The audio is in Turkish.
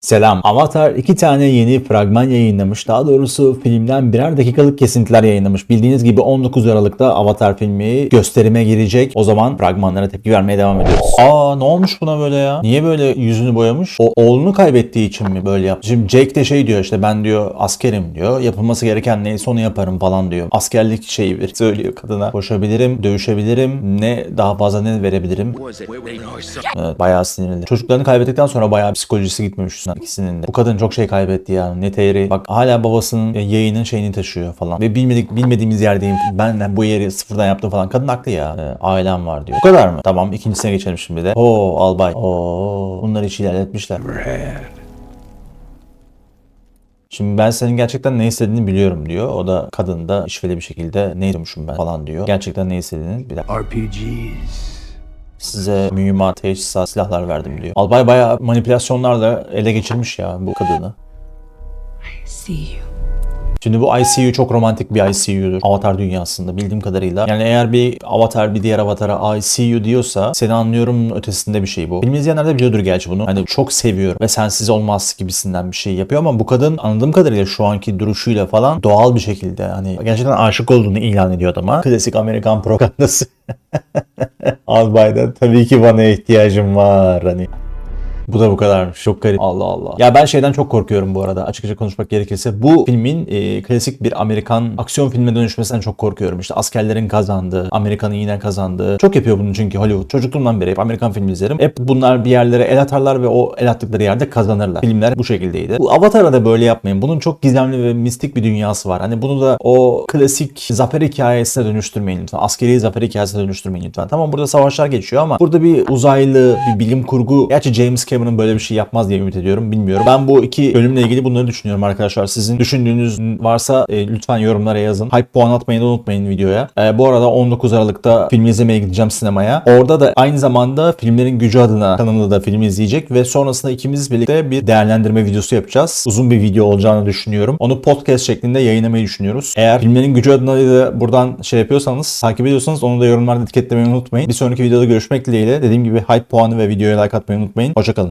Selam. Avatar iki tane yeni fragman yayınlamış. Daha doğrusu filmden birer dakikalık kesintiler yayınlamış. Bildiğiniz gibi 19 Aralık'ta Avatar filmi gösterime girecek. O zaman fragmanlara tepki vermeye devam ediyoruz. Aa ne olmuş buna böyle ya? Niye böyle yüzünü boyamış? O oğlunu kaybettiği için mi böyle yaptı? Şimdi Jake de şey diyor işte ben diyor askerim diyor. Yapılması gereken neyse onu yaparım falan diyor. Askerlik şeyi bir söylüyor kadına. Koşabilirim, dövüşebilirim. Ne daha fazla ne verebilirim? Evet, bayağı sinirli. Çocuklarını kaybettikten sonra bayağı psikolojisi gitmemiş ikisinin de. Bu kadın çok şey kaybetti ya. Neteri. Bak hala babasının e, yayının şeyini taşıyor falan. Ve bilmedik bilmediğimiz yerdeyim. Ben bu yeri sıfırdan yaptım falan. Kadın haklı ya. E, ailem var diyor. Bu kadar mı? Tamam ikincisine geçelim şimdi de. Oo albay. Oo bunları hiç ilerletmişler. Şimdi ben senin gerçekten ne istediğini biliyorum diyor. O da kadın da işveli bir şekilde ne istiyormuşum ben falan diyor. Gerçekten ne istediğini bir dakika. RPGs. Size mühimmat, teçhizat, silahlar verdim diyor. Albay bayağı manipülasyonlarla ele geçirmiş ya bu kadını. see you. Şimdi bu ICU çok romantik bir ICU'dur Avatar dünyasında bildiğim kadarıyla. Yani eğer bir Avatar bir diğer Avatar'a ICU diyorsa seni anlıyorum ötesinde bir şey bu. Film izleyenler de biliyordur gerçi bunu. Hani çok seviyorum ve sensiz olmaz gibisinden bir şey yapıyor ama bu kadın anladığım kadarıyla şu anki duruşuyla falan doğal bir şekilde hani gerçekten aşık olduğunu ilan ediyor adama. Klasik Amerikan propagandası. Albay'dan tabii ki bana ihtiyacım var hani. Bu da bu kadarmış. Çok garip. Allah Allah. Ya ben şeyden çok korkuyorum bu arada. Açıkça konuşmak gerekirse. Bu filmin e, klasik bir Amerikan aksiyon filmine dönüşmesinden çok korkuyorum. İşte askerlerin kazandığı, Amerika'nın yine kazandığı. Çok yapıyor bunu çünkü Hollywood. Çocukluğumdan beri hep Amerikan filmi izlerim. Hep bunlar bir yerlere el atarlar ve o el attıkları yerde kazanırlar. Filmler bu şekildeydi. Bu Avatar'a da böyle yapmayın. Bunun çok gizemli ve mistik bir dünyası var. Hani bunu da o klasik zafer hikayesine dönüştürmeyin lütfen. Askeri zafer hikayesine dönüştürmeyin lütfen. Tamam burada savaşlar geçiyor ama burada bir uzaylı, bir bilim kurgu. Gerçi James Cameron böyle bir şey yapmaz diye ümit ediyorum. Bilmiyorum. Ben bu iki bölümle ilgili bunları düşünüyorum arkadaşlar. Sizin düşündüğünüz varsa e, lütfen yorumlara yazın. Hype puan atmayı da unutmayın videoya. E, bu arada 19 Aralık'ta filmi izlemeye gideceğim sinemaya. Orada da aynı zamanda filmlerin gücü adına kanalında da filmi izleyecek ve sonrasında ikimiz birlikte bir değerlendirme videosu yapacağız. Uzun bir video olacağını düşünüyorum. Onu podcast şeklinde yayınlamayı düşünüyoruz. Eğer filmlerin gücü adına da buradan şey yapıyorsanız, takip ediyorsanız onu da yorumlarda etiketlemeyi unutmayın. Bir sonraki videoda görüşmek dileğiyle. Dediğim gibi hype puanı ve videoya like atmayı unutmayın. Hoşçakalın.